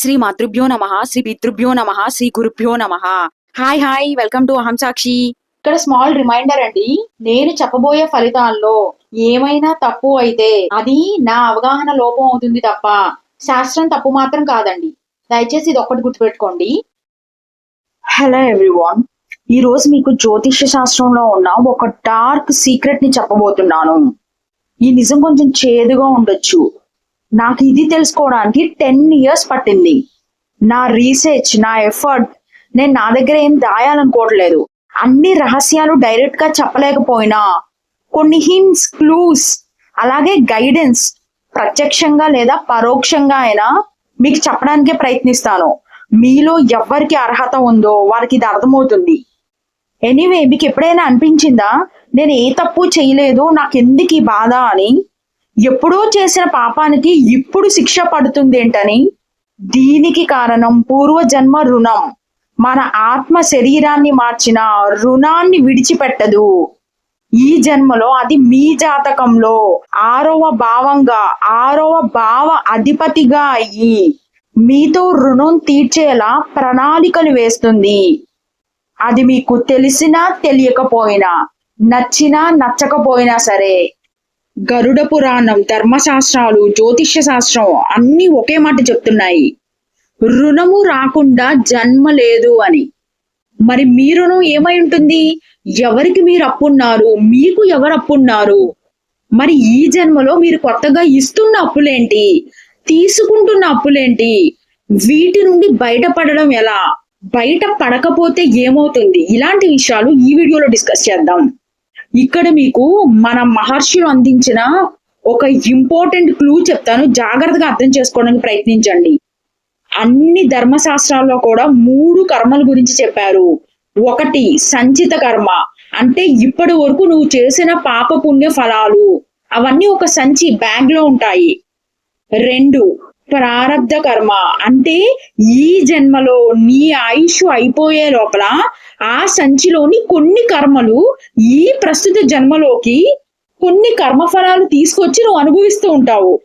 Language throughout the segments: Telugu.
శ్రీ మాతృభ్యో నమ శ్రీ పితృభ్యో నమ శ్రీ గురుభ్యో నమ. హాయ్ హాయ్ వెల్కమ్ టు అహం సాక్షి ఇక్కడ స్మాల్ రిమైండర్ అండి నేను చెప్పబోయే ఫలితాల్లో ఏమైనా తప్పు అయితే అది నా అవగాహన లోపం అవుతుంది తప్ప శాస్త్రం తప్పు మాత్రం కాదండి. దయచేసి ఇది ఒక్కటి గుర్తుపెట్టుకోండి. హలో ఎవ్రీవాన్ ఈ రోజు మీకు జ్యోతిష్య శాస్త్రంలో ఉన్న ఒక డార్క్ సీక్రెట్ని చెప్పబోతున్నాను. ఈ నిజం కొంచెం చేదుగా ఉండొచ్చు. నాకు ఇది తెలుసుకోవడానికి టెన్ ఇయర్స్ పట్టింది. నా రీసెర్చ్ నా ఎఫర్ట్ నేను నా దగ్గర ఏం దాయాలనుకోవట్లేదు అన్ని రహస్యాలు డైరెక్ట్గా చెప్పలేకపోయినా కొన్ని హింట్స్ క్లూస్ అలాగే గైడెన్స్ ప్రత్యక్షంగా లేదా పరోక్షంగా అయినా మీకు చెప్పడానికే ప్రయత్నిస్తాను. మీలో ఎవరికి అర్హత ఉందో వారికి ఇది అర్థమవుతుంది. ఎనీవే మీకు ఎప్పుడైనా అనిపించిందా నేను ఏ తప్పు చేయలేదు నాకెందుకు ఈ బాధ అని? ఎప్పుడో చేసిన పాపానికి ఇప్పుడు శిక్ష పడుతుంది ఏంటని? దీనికి కారణం పూర్వజన్మ రుణం. మన ఆత్మ శరీరాన్ని మార్చిన రుణాన్ని విడిచిపెట్టదు. ఈ జన్మలో అది మీ జాతకంలో ఆరవ భావంగా ఆరవ భావ అధిపతిగా అయ్యి మీతో రుణం తీర్చేలా ప్రణాళికలు వేస్తుంది. అది మీకు తెలిసినా తెలియకపోయినా నచ్చినా నచ్చకపోయినా సరే గరుడ పురాణం ధర్మశాస్త్రాలు జ్యోతిష్య శాస్త్రం అన్ని ఒకే మాట చెప్తున్నాయి. రుణము రాకుండా జన్మ లేదు అని. మరి మీ రుణం ఏమై ఉంటుంది? ఎవరికి మీరు అప్పున్నారు? మీకు ఎవరు అప్పున్నారు? మరి ఈ జన్మలో మీరు కొత్తగా ఇస్తున్న అప్పులేంటి? తీసుకుంటున్న అప్పులేంటి? వీటి నుండి బయటపడడం ఎలా? బయట పడకపోతే ఏమవుతుంది? ఇలాంటి విషయాలు ఈ వీడియోలో డిస్కస్ చేద్దాం. ఇక్కడ మీకు మన మహర్షులు అందించిన ఒక ఇంపార్టెంట్ క్లూ చెప్తాను. జాగ్రత్తగా అర్థం చేసుకోవడానికి ప్రయత్నించండి. అన్ని ధర్మశాస్త్రాల్లో కూడా మూడు కర్మల గురించి చెప్పారు. ఒకటి సంచిత కర్మ. అంటే ఇప్పటి వరకు నువ్వు చేసిన పాప పుణ్య ఫలాలు. అవన్నీ ఒక సంచి బ్యాగ్లో ఉంటాయి. రెండు ప్రారబ్ధ కర్మ. అంటే ఈ జన్మలో నీ ఆయుష్ అయిపోయే లోపల ఆ సంచిలోని కొన్ని కర్మలు ఈ ప్రస్తుత జన్మలోకి కొన్ని కర్మఫలాలు తీసుకొచ్చి నువ్వు అనుభవిస్తూ ఉంటావు.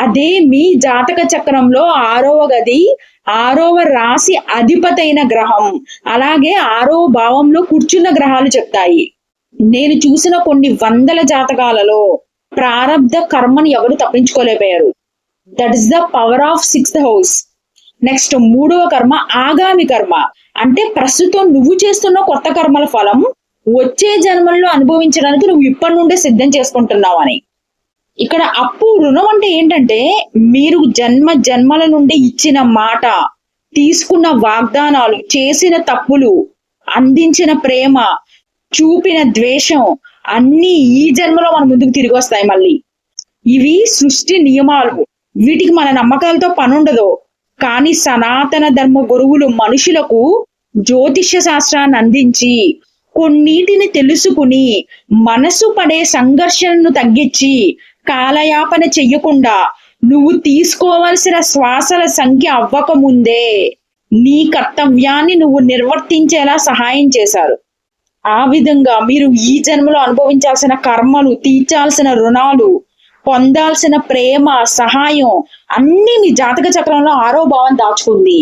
అదే మీ జాతక చక్రంలో ఆరవ గది ఆరవ రాశి అధిపతైన గ్రహం. అలాగే ఆరవ భావంలో కూర్చున్న గ్రహాలు చెప్తాయి. నేను చూసిన కొన్ని వందల జాతకాలలో ప్రారంధ కర్మని ఎవరు తప్పించుకోలేకపోయారు. That is the power of sixth house next మూడవ కర్మ ఆగామి కర్మ. అంటే ప్రస్తుతం నువ్వు చేస్తున్న కొత్త కర్మల ఫలం వచ్చే జన్మల్లో అనుభవించడానికి నువ్వు ఇప్పటి నుండే సిద్ధం చేసుకుంటున్నావు అని. ఇక్కడ అప్పు రుణం అంటే ఏంటంటే మీరు జన్మ జన్మల నుండి ఇచ్చిన మాట తీసుకున్న వాగ్దానాలు చేసిన తప్పులు అందించిన ప్రేమ చూపిన ద్వేషం అన్ని ఈ జన్మలో మన ముందుకు తిరిగి వస్తాయి మళ్ళీ. ఇవి సృష్టి నియమాలు. వీటికి మన నమ్మకాలతో పనుండదు. కానీ సనాతన ధర్మ గురువులు మనుషులకు జ్యోతిష్య శాస్త్రాన్ని అందించి కొన్నిటిని తెలుసుకుని మనసు పడే సంఘర్షణను తగ్గించి కాలయాపన చెయ్యకుండా నువ్వు తీసుకోవలసిన శ్వాసల సంఖ్య అవ్వకముందే నీ కర్తవ్యాన్ని నువ్వు నిర్వర్తించేలా సహాయం చేశారు. ఆ విధంగా మీరు ఈ జన్మలో అనుభవించాల్సిన కర్మలు తీర్చాల్సిన రుణాలు పొందాల్సిన ప్రేమ సహాయం అన్ని మీ జాతక చక్రంలో ఆరో భావం దాచుకుంది.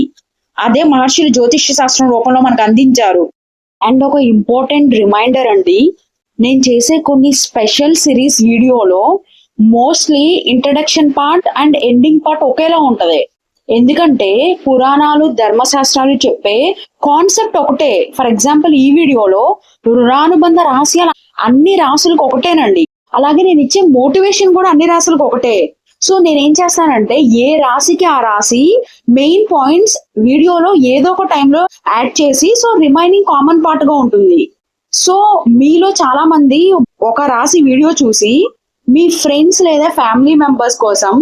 అదే మహర్షులు జ్యోతిష్య శాస్త్రం రూపంలో మనకు అందించారు. అండ్ ఒక ఇంపార్టెంట్ రిమైండర్ అండి నేను చేసే కొన్ని స్పెషల్ సిరీస్ వీడియోలో mostly introduction part and ending part ఒకేలా ఉంటది. ఎందుకంటే పురాణాలు ధర్మశాస్త్రాలు చెప్పే కాన్సెప్ట్ ఒకటే. ఫర్ ఎగ్జాంపుల్ ఈ వీడియోలో రుణానుబంధ రహస్యాలు అన్ని రాసులకు ఒకటేనండి. అలాగే నేను ఇచ్చే మోటివేషన్ కూడా అన్ని రాసులకు ఒకటే. సో నేనేం చేస్తానంటే ఏ రాశికి ఆ రాశి మెయిన్ పాయింట్స్ వీడియోలో ఏదో ఒక టైంలో యాడ్ చేసి సో రిమైనింగ్ కామన్ పార్ట్గా ఉంటుంది. సో మీలో చాలా మంది ఒక రాశి వీడియో చూసి మీ ఫ్రెండ్స్ లేదా ఫ్యామిలీ మెంబర్స్ కోసం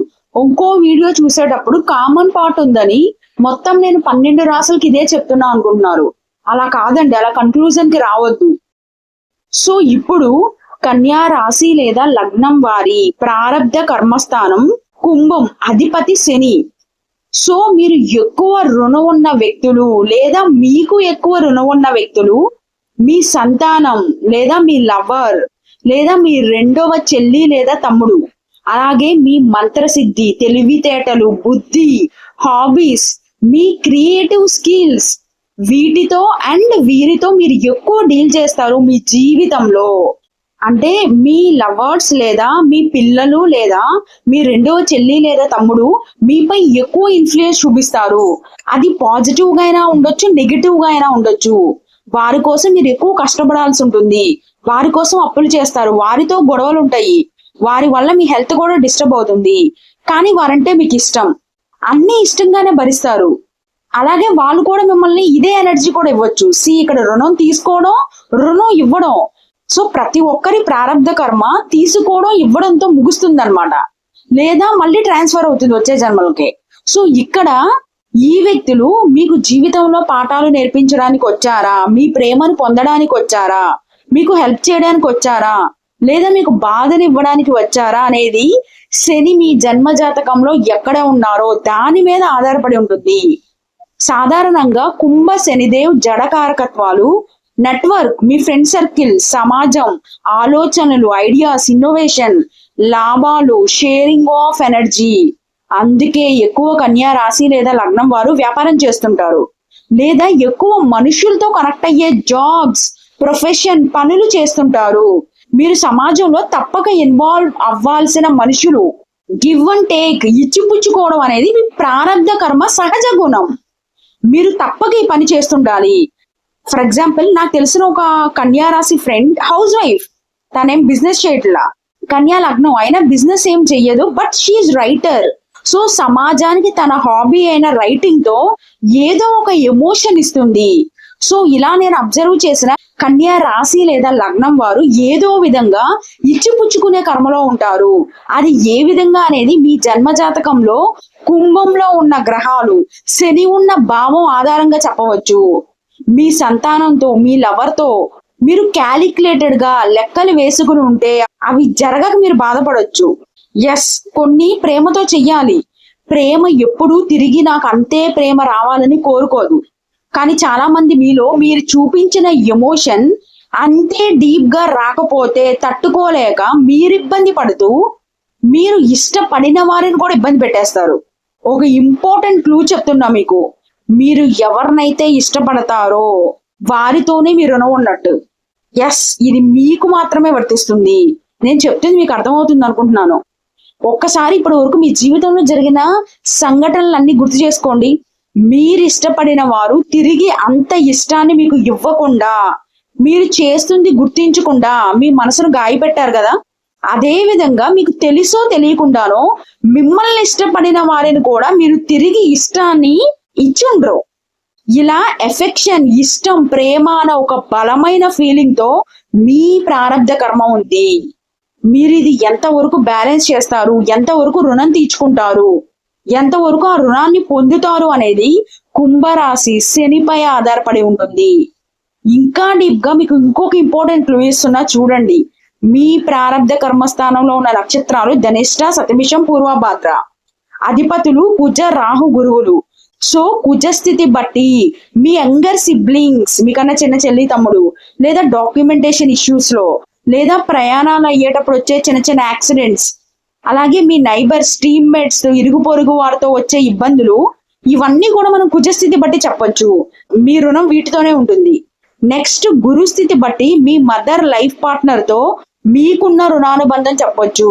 ఇంకో వీడియో చూసేటప్పుడు కామన్ పార్ట్ ఉందని మొత్తం నేను పన్నెండు రాసులకి ఇదే చెప్తున్నా అనుకుంటున్నారు. అలా కాదండి అలా కన్క్లూజన్కి రావద్దు. సో ఇప్పుడు కన్యా రాశి లేదా లగ్నం వారి ప్రారబ్ధ కర్మస్థానం కుంభం అధిపతి శని. సో మీరు ఎక్కువ రుణం ఉన్న వ్యక్తులు లేదా మీకు ఎక్కువ రుణం ఉన్న వ్యక్తులు మీ సంతానం లేదా మీ లవర్ లేదా మీ రెండవ చెల్లి లేదా తమ్ముడు అలాగే మీ మంత్రసిద్ధి తెలివితేటలు బుద్ధి హాబీస్ మీ క్రియేటివ్ స్కిల్స్ వీటితో అండ్ వీరితో మీరు ఎక్కువ డీల్ చేస్తారు మీ జీవితంలో. అంటే మీ లవర్స్ లేదా మీ పిల్లలు లేదా మీ రెండవ చెల్లి లేదా తమ్ముడు మీపై ఎక్కువ ఇన్ఫ్లుయెన్స్ చూపిస్తారు. అది పాజిటివ్గా అయినా ఉండొచ్చు నెగిటివ్గా అయినా ఉండొచ్చు. వారి కోసం మీరు ఎక్కువ కష్టపడాల్సి ఉంటుంది. వారి కోసం అప్పులు చేస్తారు. వారితో గొడవలు ఉంటాయి. వారి వల్ల మీ హెల్త్ కూడా డిస్టర్బ్ అవుతుంది. కానీ వారంటే మీకు ఇష్టం. అన్ని ఇష్టంగానే భరిస్తారు. అలాగే వాళ్ళు కూడా మిమ్మల్ని ఇదే ఎనర్జీ కూడా ఇవ్వచ్చు. సి ఇక్కడ రుణం తీసుకోవడం రుణం ఇవ్వడం సో ప్రతి ఒక్కరి ప్రారంభ కర్మ తీసుకోవడం ఇవ్వడంతో ముగుస్తుంది అనమాట లేదా మళ్ళీ ట్రాన్స్ఫర్ అవుతుంది వచ్చే జన్మలకి. సో ఇక్కడ ఈ వ్యక్తులు మీకు జీవితంలో పాఠాలు నేర్పించడానికి వచ్చారా? మీ ప్రేమను పొందడానికి వచ్చారా? మీకు హెల్ప్ చేయడానికి వచ్చారా? లేదా మీకు బాధని ఇవ్వడానికి వచ్చారా అనేది శని మీ జన్మ జాతకంలో ఎక్కడ ఉన్నారో దాని మీద ఆధారపడి ఉంటుంది. సాధారణంగా కుంభ శనిదేవ్ జడకారకత్వాలు నెట్వర్క్ మీ ఫ్రెండ్ సర్కిల్ సమాజం ఆలోచనలు ఐడియాస్ ఇన్నోవేషన్ లాభాలు షేరింగ్ ఆఫ్ ఎనర్జీ అందుకే ఎక్కువ కన్యా రాశి లేదా లగ్నం వారు వ్యాపారం చేస్తుంటారు. లేదా ఎక్కువ మనుషులతో కనెక్ట్ అయ్యే జాబ్స్ ప్రొఫెషన్ పనులు చేస్తుంటారు. మీరు సమాజంలో తప్పక ఇన్వాల్వ్ అవ్వాల్సిన మనుషులు. గివ్ అండ్ టేక్ ఇచ్చిపుచ్చుకోవడం అనేది మీ ప్రారంభ కర్మ సహజ గుణం. మీరు తప్పక ఈ పని చేస్తుండాలి. ఫర్ ఎగ్జాంపుల్ నాకు తెలిసిన ఒక కన్యారాశి ఫ్రెండ్ హౌస్ వైఫ్ తనేం బిజినెస్ చేయట్లా. కన్యా లగ్నం అయినా బిజినెస్ ఏం చెయ్యదు బట్ షీఈ్ రైటర్ సో సమాజానికి తన హాబీ అయిన రైటింగ్తో ఏదో ఒక ఎమోషన్ ఇస్తుంది. సో ఇలా నేను అబ్జర్వ్ చేసిన కన్యా రాశి లేదా లగ్నం వారు ఏదో విధంగా ఇచ్చిపుచ్చుకునే కర్మలో ఉంటారు. అది ఏ విధంగా అనేది మీ జన్మ జాతకంలో కుంభంలో ఉన్న గ్రహాలు శని ఉన్న భావం ఆధారంగా చెప్పవచ్చు. మీ సంతానంతో మీ లవర్తో మీరు క్యాలిక్యులేటెడ్గా లెక్కలు వేసుకుని ఉంటే అవి జరగక మీరు బాధపడవచ్చు ఎస్ కొన్ని ప్రేమతో చెయ్యాలి. ప్రేమ ఎప్పుడూ తిరిగి నాకు అంతే ప్రేమ రావాలని కోరుకోదు. కానీ చాలా మంది మీలో మీరు చూపించిన ఎమోషన్ అంతే డీప్గా రాకపోతే తట్టుకోలేక మీరు ఇబ్బంది పడుతూ మీరు ఇష్టపడిన వారిని కూడా ఇబ్బంది పెట్టేస్తారు. ఒక ఇంపార్టెంట్ క్లూ చెప్తున్నా మీకు. మీరు ఎవరినైతే ఇష్టపడతారో వారితోనే మీరు రుణం ఉన్నట్టు. ఎస్ ఇది మీకు మాత్రమే వర్తిస్తుంది. నేను చెప్తుంది మీకు అర్థమవుతుంది అనుకుంటున్నాను. ఒక్కసారి ఇప్పటి వరకు మీ జీవితంలో జరిగిన సంఘటనలన్నీ గుర్తు చేసుకోండి. మీరు ఇష్టపడిన వారు తిరిగి అంత ఇష్టాన్ని మీకు ఇవ్వకుండా మీరు చేస్తుంది గుర్తించకుండా మీ మనసును గాయపెట్టారు కదా? అదే విధంగా మీకు తెలుసో తెలియకుండానో మిమ్మల్ని ఇష్టపడిన వారిని కూడా మీరు తిరిగి ఇష్టాన్ని ఇచ్చిండ్రు. ఇలా ఎఫెక్షన్ ఇష్టం ప్రేమ అనే ఒక బలమైన ఫీలింగ్తో మీ ప్రారంధ కర్మ ఉంది. మీరు ఇది ఎంతవరకు బ్యాలెన్స్ చేస్తారు? ఎంతవరకు రుణం తీర్చుకుంటారు? ఎంతవరకు ఆ రుణాన్ని పొందుతారు అనేది కుంభరాశి శనిపై ఆధారపడి ఉంటుంది. ఇంకా డీప్గా మీకు ఇంకొక ఇంపార్టెంట్ క్లూ ఇస్తున్నా చూడండి. మీ ప్రారంధ కర్మస్థానంలో ఉన్న నక్షత్రాలు ధనిష్ట సతమిషం పూర్వభాద్ర. అధిపతులు కుజ రాహు గురువులు. సో కుజస్థితి బట్టి మీ యంగర్ సిబ్లింగ్స్ మీకన్నా చిన్న చెల్లి తమ్ముడు లేదా డాక్యుమెంటేషన్ ఇష్యూస్లో లేదా ప్రయాణాలు అయ్యేటప్పుడు వచ్చే చిన్న చిన్న యాక్సిడెంట్స్ అలాగే మీ నైబర్స్ టీమ్మేట్స్ ఇరుగు పొరుగు వారితో వచ్చే ఇబ్బందులు ఇవన్నీ కూడా మనం కుజస్థితి బట్టి చెప్పొచ్చు. మీ రుణం వీటితోనే ఉంటుంది. నెక్స్ట్ గురుస్థితి బట్టి మీ మదర్ లైఫ్ పార్ట్నర్తో మీకున్న రుణానుబంధం చెప్పొచ్చు.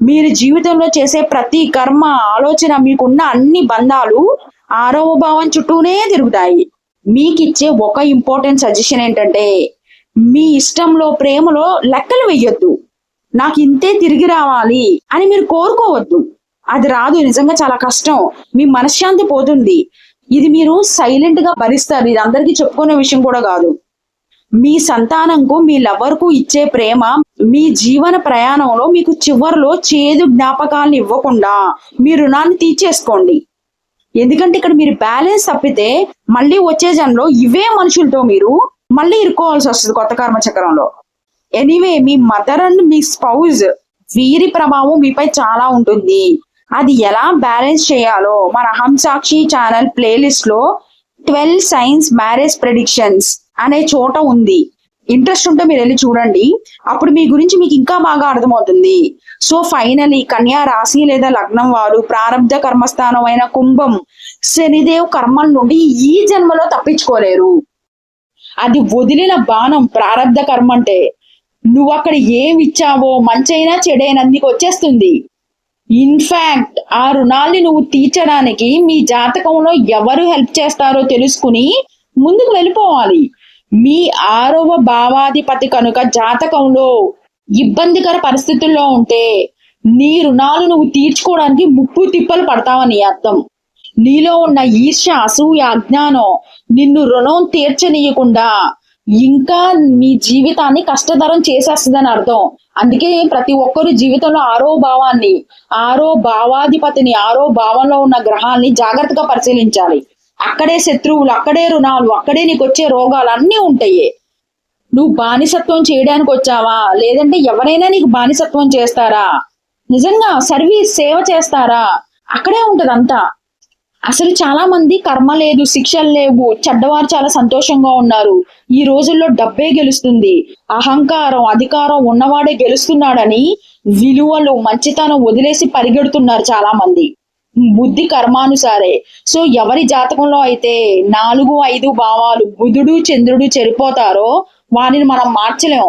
మీరు జీవితంలో చేసే ప్రతి కర్మ ఆలోచన మీకున్న అన్ని బంధాలు ఆరవ భావం చుట్టూనే తిరుగుతాయి. మీకిచ్చే ఒక ఇంపార్టెంట్ సజెషన్ ఏంటంటే మీ ఇష్టంలో ప్రేమలో లెక్కలు వెయ్యొద్దు. నాకు ఇంతే తిరిగి రావాలి అని మీరు కోరుకోవద్దు. అది రాదు నిజంగా చాలా కష్టం. మీ మనశ్శాంతి పోతుంది. ఇది మీరు సైలెంట్గా భరిస్తారు. ఇది అందరికీ చెప్పుకునే విషయం కూడా కాదు. మీ సంతానంకు మీ లవర్కు ఇచ్చే ప్రేమ మీ జీవన ప్రయాణంలో మీకు చివరిలో చేదు జ్ఞాపకాలను ఇవ్వకుండా మీ రుణాన్ని తీర్చేసుకోండి. ఎందుకంటే ఇక్కడ మీరు బ్యాలెన్స్ తప్పితే మళ్ళీ వచ్చే జన్లో ఇవే మనుషులతో మీరు మళ్ళీ ఇరుక్కోవాల్సి వస్తుంది కొత్త కర్మ చక్రంలో. ఎనీవే మీ మదర్ అండ్ మీ స్పౌజ్ వీరి ప్రభావం మీపై చాలా ఉంటుంది. అది ఎలా బ్యాలెన్స్ చేయాలో మన అహం సాక్షి ఛానల్ ప్లేలిస్ట్లో ట్వెల్వ్ సైన్స్ మ్యారేజ్ ప్రెడిక్షన్స్ అనే చోట ఉంది. ఇంట్రెస్ట్ ఉంటే మీరు వెళ్ళి చూడండి. అప్పుడు మీ గురించి మీకు ఇంకా బాగా అర్థమవుతుంది. సో ఫైనలీ కన్యా రాశి లేదా లగ్నం వారు ప్రారంధ కర్మస్థానం అయిన కుంభం శనిదేవ్ కర్మల నుండి ఈ జన్మలో తప్పించుకోలేరు. అది వదిలిన బాణం ప్రారంధ కర్మ అంటే నువ్వు అక్కడ ఏమి ఇచ్చావో మంచైనా చెడైనా నీకు వచ్చేస్తుంది. ఇన్ఫాక్ట్ ఆ రుణాల్ని నువ్వు తీర్చడానికి మీ జాతకంలో ఎవరు హెల్ప్ చేస్తారో తెలుసుకుని ముందుకు వెళ్ళిపోవాలి. మీ ఆరవ భావాధిపతి కనుక జాతకంలో ఇబ్బందికర పరిస్థితుల్లో ఉంటే నీ రుణాలు నువ్వు తీర్చుకోవడానికి ముప్పు తిప్పలు పడతావని అర్థం. నీలో ఉన్న ఈర్ష్య అసూయ అజ్ఞానం నిన్ను రుణం తీర్చనీయకుండా ఇంకా నీ జీవితాన్ని కష్టతరం చేసేస్తుందని అర్థం. అందుకే ప్రతి ఒక్కరు జీవితంలో ఆరో భావాన్ని ఆరో భావాధిపతిని ఆరో భావంలో ఉన్న గ్రహాన్ని జాగ్రత్తగా పరిశీలించాలి. అక్కడే శత్రువులు అక్కడే రుణాలు అక్కడే నీకు వచ్చే రోగాలు అన్నీ ఉంటాయి నువ్వు బానిసత్వం చేయడానికి వచ్చావా? లేదంటే ఎవరైనా నీకు బానిసత్వం చేస్తారా? నిజంగా సర్వీస్ సేవ చేస్తారా? అక్కడే ఉంటది అంతా అసలు చాలా మంది కర్మ లేదు శిక్షలు లేవు చెడ్డవారు చాలా సంతోషంగా ఉన్నారు. ఈ రోజుల్లో డబ్బే గెలుస్తుంది. అహంకారం అధికారం ఉన్నవాడే గెలుస్తున్నాడని విలువలు మంచితనం వదిలేసి పరిగెడుతున్నారు చాలా మంది బుద్ధి కర్మానుసారే. సో ఎవరి జాతకంలో అయితే నాలుగు ఐదు భావాలు బుధుడు చంద్రుడు చెడిపోతారో వారిని మనం మార్చలేం.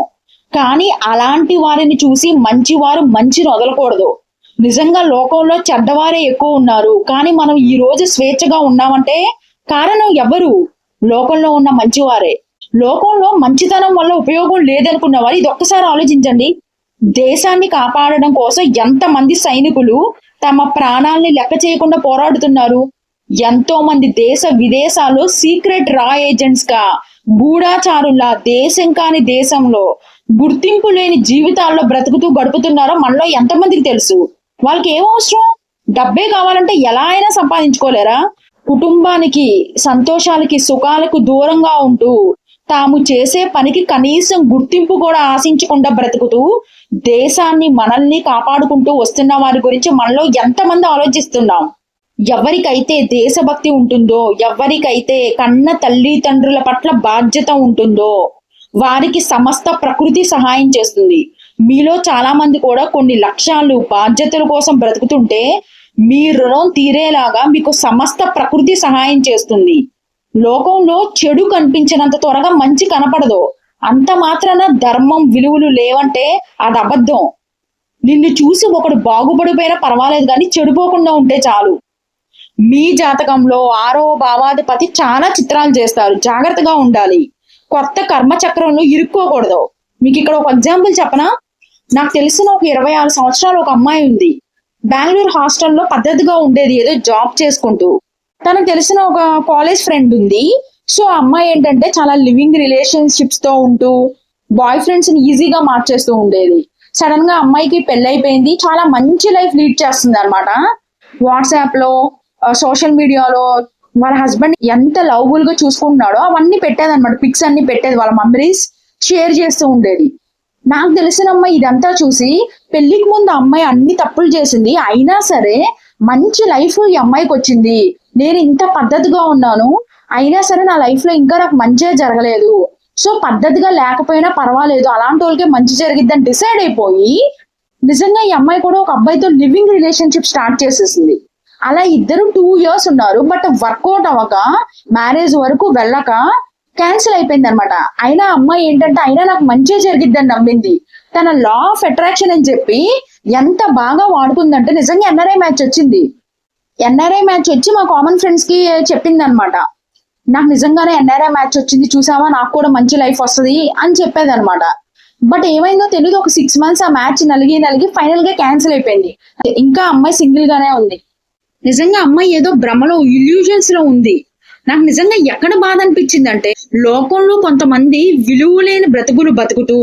కానీ అలాంటి వారిని చూసి మంచివారు మంచిని వదలకూడదు నిజంగా లోకంలో చెడ్డవారే ఎక్కువ ఉన్నారు. కానీ మనం ఈ రోజు స్వేచ్ఛగా ఉన్నామంటే కారణం ఎవరు? లోకంలో ఉన్న మంచివారే. లోకంలో మంచితనం వల్ల ఉపయోగం లేదనుకున్న వారు ఇది ఒక్కసారి ఆలోచించండి. దేశాన్ని కాపాడడం కోసం ఎంతమంది సైనికులు తమ ప్రాణాల్ని లెక్క చేయకుండా పోరాడుతున్నారు. ఎంతో మంది దేశ విదేశాల్లో సీక్రెట్ రా ఏజెంట్స్గా గూఢాచారుల దేశం కాని దేశంలో గుర్తింపు లేని జీవితాల్లో బ్రతుకుతూ గడుపుతున్నారో మనలో ఎంతమందికి తెలుసు? వాళ్ళకి ఏం అవసరం? డబ్బే కావాలంటే ఎలా అయినా సంపాదించుకోలేరా? కుటుంబానికి సంతోషాలకి సుఖాలకు దూరంగా ఉంటూ తాము చేసే పనికి కనీసం గుర్తింపు కూడా ఆశించకుండా బ్రతుకుతూ దేశాన్ని మనల్ని కాపాడుకుంటూ వస్తున్న వారి గురించి మనలో ఎంతమంది ఆలోచిస్తున్నాం? ఎవరికైతే దేశభక్తి ఉంటుందో ఎవరికైతే కన్న తల్లిదండ్రుల పట్ల బాధ్యత ఉంటుందో వారికి సమస్త ప్రకృతి సహాయం చేస్తుంది. మీలో చాలా మంది కూడా కొన్ని లక్ష్యాలు బాధ్యతల కోసం బ్రతుకుతుంటే మీ రుణం తీరేలాగా మీకు సమస్త ప్రకృతి సహాయం చేస్తుంది. లోకంలో చెడు కనిపించినంత త్వరగా మంచి కనపడదు. అంత మాత్రాన ధర్మం విలువలు లేవంటే అది అబద్ధం. నిన్ను చూసి ఒకడు బాగుపడిపోయినా పర్వాలేదు కానీ చెడిపోకుండా ఉంటే చాలు. మీ జాతకంలో ఆరో భావాధిపతి చాలా చిత్రాలు చేస్తారు. జాగ్రత్తగా ఉండాలి. కొత్త కర్మ చక్రంలో ఇరుక్కోకూడదు. మీకు ఇక్కడ ఒక ఎగ్జాంపుల్ చెప్పనా? నాకు తెలిసిన ఒక ఇరవై ఆరు సంవత్సరాలు ఒక అమ్మాయి ఉంది. బెంగళూరు హాస్టల్లో పద్ధతిగా ఉండేది ఏదో జాబ్ చేసుకుంటూ. తనకు తెలిసిన ఒక కాలేజ్ ఫ్రెండ్ ఉంది. సో ఆ అమ్మాయి ఏంటంటే చాలా లివింగ్ రిలేషన్షిప్స్తో ఉంటూ బాయ్ ఫ్రెండ్స్ని ఈజీగా మార్చేస్తూ ఉండేది. సడన్గా అమ్మాయికి పెళ్ళైపోయింది. చాలా మంచి లైఫ్ లీడ్ చేస్తుంది అనమాట వాట్సాప్లో సోషల్ మీడియాలో వాళ్ళ హస్బెండ్ ఎంత లవ్బుల్గా చూసుకుంటున్నాడో అవన్నీ పెట్టేది అనమాట పిక్స్ అన్ని పెట్టేది వాళ్ళ మెమరీస్ షేర్ చేస్తూ ఉండేది. నాకు తెలిసిన అమ్మాయి ఇదంతా చూసి పెళ్ళికి ముందు అమ్మాయి అన్ని తప్పులు చేసింది. అయినా సరే మంచి లైఫ్ ఈ అమ్మాయికి వచ్చింది. నేను ఇంత పద్ధతిగా ఉన్నాను అయినా సరే నా లైఫ్లో ఇంకా నాకు మంచిగా జరగలేదు. సో పద్ధతిగా లేకపోయినా పర్వాలేదు. అలాంటి వాళ్ళకే మంచి జరిగిద్దని డిసైడ్ అయిపోయి నిజంగా ఈ అమ్మాయి కూడా ఒక అబ్బాయితో లివింగ్ రిలేషన్షిప్ స్టార్ట్ చేసేసింది. అలా ఇద్దరు టూ ఇయర్స్ ఉన్నారు బట్ వర్కౌట్ అవ్వక మ్యారేజ్ వరకు వెళ్ళక క్యాన్సిల్ అయిపోయింది అనమాట అయినా అమ్మాయి ఏంటంటే అయినా నాకు మంచిగా జరిగిద్దని నమ్మింది. తన లా ఆఫ్ అట్రాక్షన్ అని చెప్పి ఎంత బాగా వాడుకుందంటే నిజంగా ఎన్ఆర్ఐ మ్యాచ్ వచ్చింది. ఎన్ఆర్ఐ మ్యాచ్ వచ్చి మా కామన్ ఫ్రెండ్స్కి చెప్పింది అనమాట నాకు నిజంగానే ఎన్ఆర్ఐ మ్యాచ్ వచ్చింది చూసావా? నాకు కూడా మంచి లైఫ్ వస్తుంది అని చెప్పేది అనమాట బట్ ఏమైందో తెలియదు ఒక సిక్స్ మంత్స్ ఆ మ్యాచ్ నలిగి నలిగి ఫైనల్గా క్యాన్సిల్ అయిపోయింది. ఇంకా అమ్మాయి సింగిల్ గానే ఉంది. నిజంగా అమ్మాయి ఏదో భ్రమలో ఇల్యూజన్స్లో ఉంది. నాకు నిజంగా ఎక్కడ బాధ అనిపించింది అంటే లోకంలో కొంతమంది విలువలేని బ్రతుకులు బతుకుతూ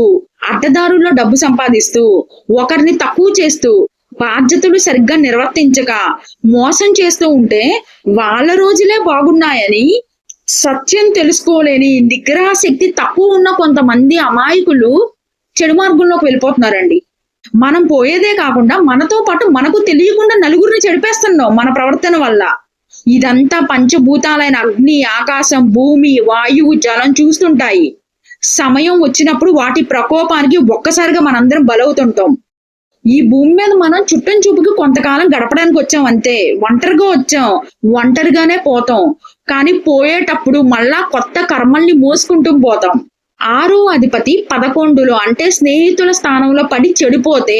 అడ్డదారుల్లో డబ్బు సంపాదిస్తూ ఒకరిని తక్కువ చేస్తూ బాధ్యతలు సరిగ్గా నిర్వర్తించక మోసం చేస్తూ ఉంటే వాళ్ళ రోజులే బాగున్నాయని సత్యం తెలుసుకోలేని నిగ్రహ శక్తి తక్కువ ఉన్న కొంతమంది అమాయకులు చెడు మార్గంలోకి వెళ్ళిపోతున్నారండి. మనం పోయేదే కాకుండా మనతో పాటు మనకు తెలియకుండా నలుగురిని చెడిపేస్తున్నాం మన ప్రవర్తన వల్ల. ఇదంతా పంచభూతాలైన అగ్ని ఆకాశం భూమి వాయువు జలం చూస్తుంటాయి. సమయం వచ్చినప్పుడు వాటి ప్రకోపానికి ఒక్కసారిగా మనందరం బలవుతుంటాం. ఈ భూమి మీద మనం చుట్టం చూపుకి కొంతకాలం గడపడానికి వచ్చాం అంతే. ఒంటరిగా వచ్చాం. ఒంటరిగానే పోతాం. కానీ పోయేటప్పుడు మళ్ళా కొత్త కర్మల్ని మోసుకుంటూ పోతాం. ఆరో అధిపతి పదకొండులో అంటే స్నేహితుల స్థానంలో పడి చెడిపోతే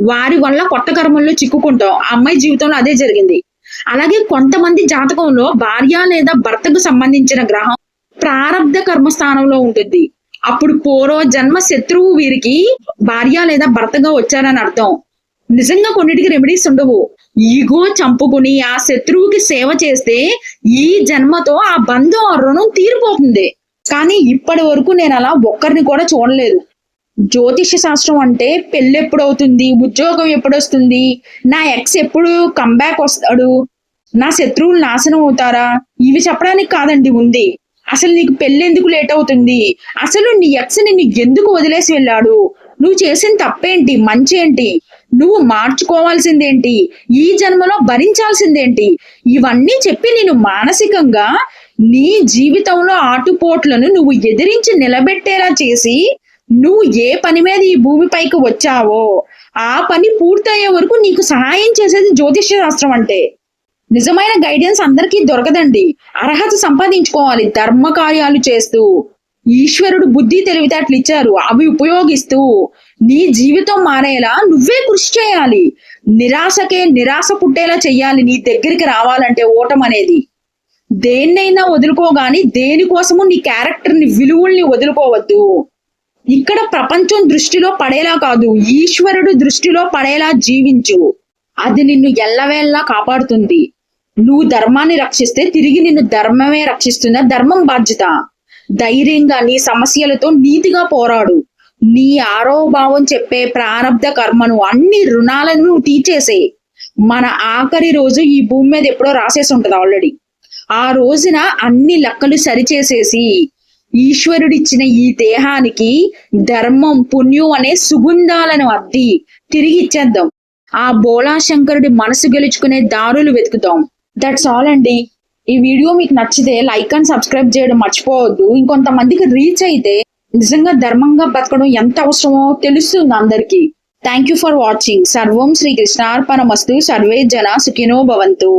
వారి వల్ల కొత్త కర్మల్లో చిక్కుకుంటాం. ఆ అమ్మాయి జీవితంలో అదే జరిగింది. అలాగే కొంతమంది జాతకంలో భార్య లేదా భర్తకు సంబంధించిన గ్రహం ప్రారంధ కర్మ స్థానంలో ఉంటుంది. అప్పుడు పూర్వ జన్మ శత్రువు వీరికి భార్య లేదా భర్తగా వచ్చారని అర్థం. నిజంగా కొన్నిటికి రెమెడీస్ ఉండవు. ఈగో చంపుకుని ఆ శత్రువుకి సేవ చేస్తే ఈ జన్మతో ఆ బంధం ఆ రుణం తీరిపోతుంది. కానీ ఇప్పటి వరకు నేను అలా ఒక్కరిని కూడా చూడలేదు. జ్యోతిష్య శాస్త్రం అంటే పెళ్ళి ఎప్పుడు అవుతుంది ఉద్యోగం ఎప్పుడు వస్తుంది నా ఎక్స్ ఎప్పుడు కంబ్యాక్ వస్తాడు నా శత్రువులు నాశనం అవుతారా? ఇవి చెప్పడానికి కాదండి ఉంది. అసలు నీకు పెళ్ళెందుకు లేట్ అవుతుంది? అసలు నీ ఎక్స్ నిన్ను ఎందుకు వదిలేసి వెళ్ళాడు? నువ్వు చేసిన తప్పేంటి? మంచి ఏంటి నువ్వు మార్చుకోవాల్సిందేంటి? ఈ జన్మలో భరించాల్సిందేంటి? ఇవన్నీ చెప్పి నేను మానసికంగా నీ జీవితంలో ఆటుపోట్లను నువ్వు ఎదిరించి నిలబెట్టేలా చేసి నువ్వు ఏ పని మీద ఈ భూమిపైకి వచ్చావో ఆ పని పూర్తయ్యే వరకు నీకు సహాయం చేసేది జ్యోతిష్య శాస్త్రం అంటే. నిజమైన గైడెన్స్ అందరికీ దొరకదండి. అర్హత సంపాదించుకోవాలి ధర్మ కార్యాలు చేస్తూ. ఈశ్వరుడు బుద్ధి తెలివితేటలు ఇచ్చారు అవి ఉపయోగిస్తూ. నీ జీవితం మారేలా నువ్వే కృషి చేయాలి. నిరాశకే నిరాశ పుట్టేలా చెయ్యాలి నీ దగ్గరికి రావాలంటే ఓటం అనేది. దేన్నైనా వదులుకోగాని దేనికోసము నీ క్యారెక్టర్ని విలువల్ని వదులుకోవద్దు. ఇక్కడ ప్రపంచం దృష్టిలో పడేలా కాదు ఈశ్వరుడు దృష్టిలో పడేలా జీవించు. అది నిన్ను ఎల్లవేళ్ళలా కాపాడుతుంది. నువ్వు ధర్మాన్ని రక్షిస్తే తిరిగి నిన్ను ధర్మమే రక్షిస్తున్న ధర్మం బాధ్యత. ధైర్యంగా నీ సమస్యలతో నీతిగా పోరాడు. నీ ఆరోభావం చెప్పే ప్రారంధ కర్మను అన్ని రుణాలను తీర్చేసే. మన ఆఖరి రోజు ఈ భూమి మీద ఎప్పుడో రాసేసి ఉంటది ఆల్రెడీ ఆ రోజున అన్ని లెక్కలు సరిచేసేసి ఈశ్వరుడిచ్చిన ఈ దేహానికి ధర్మం పుణ్యం అనే సుగుంధాలను అద్ది తిరిగి ఇచ్చేద్దాం. ఆ బోళాశంకరుడి మనసు గెలుచుకునే దారులు వెతుకుతాం. దట్స్ ఆల్ అండి. ఈ వీడియో మీకు నచ్చితే లైక్ అండ్ సబ్స్క్రైబ్ చేయడం మర్చిపోవద్దు. ఇంకొంతమందికి రీచ్ అయితే నిజంగా ధర్మంగా బతకడం ఎంత అవసరమో తెలుస్తుంది అందరికీ. థ్యాంక్ యూ ఫర్ వాచింగ్ సర్వం శ్రీకృష్ణార్పణమస్తు సర్వే జన సుఖినో భవంతు.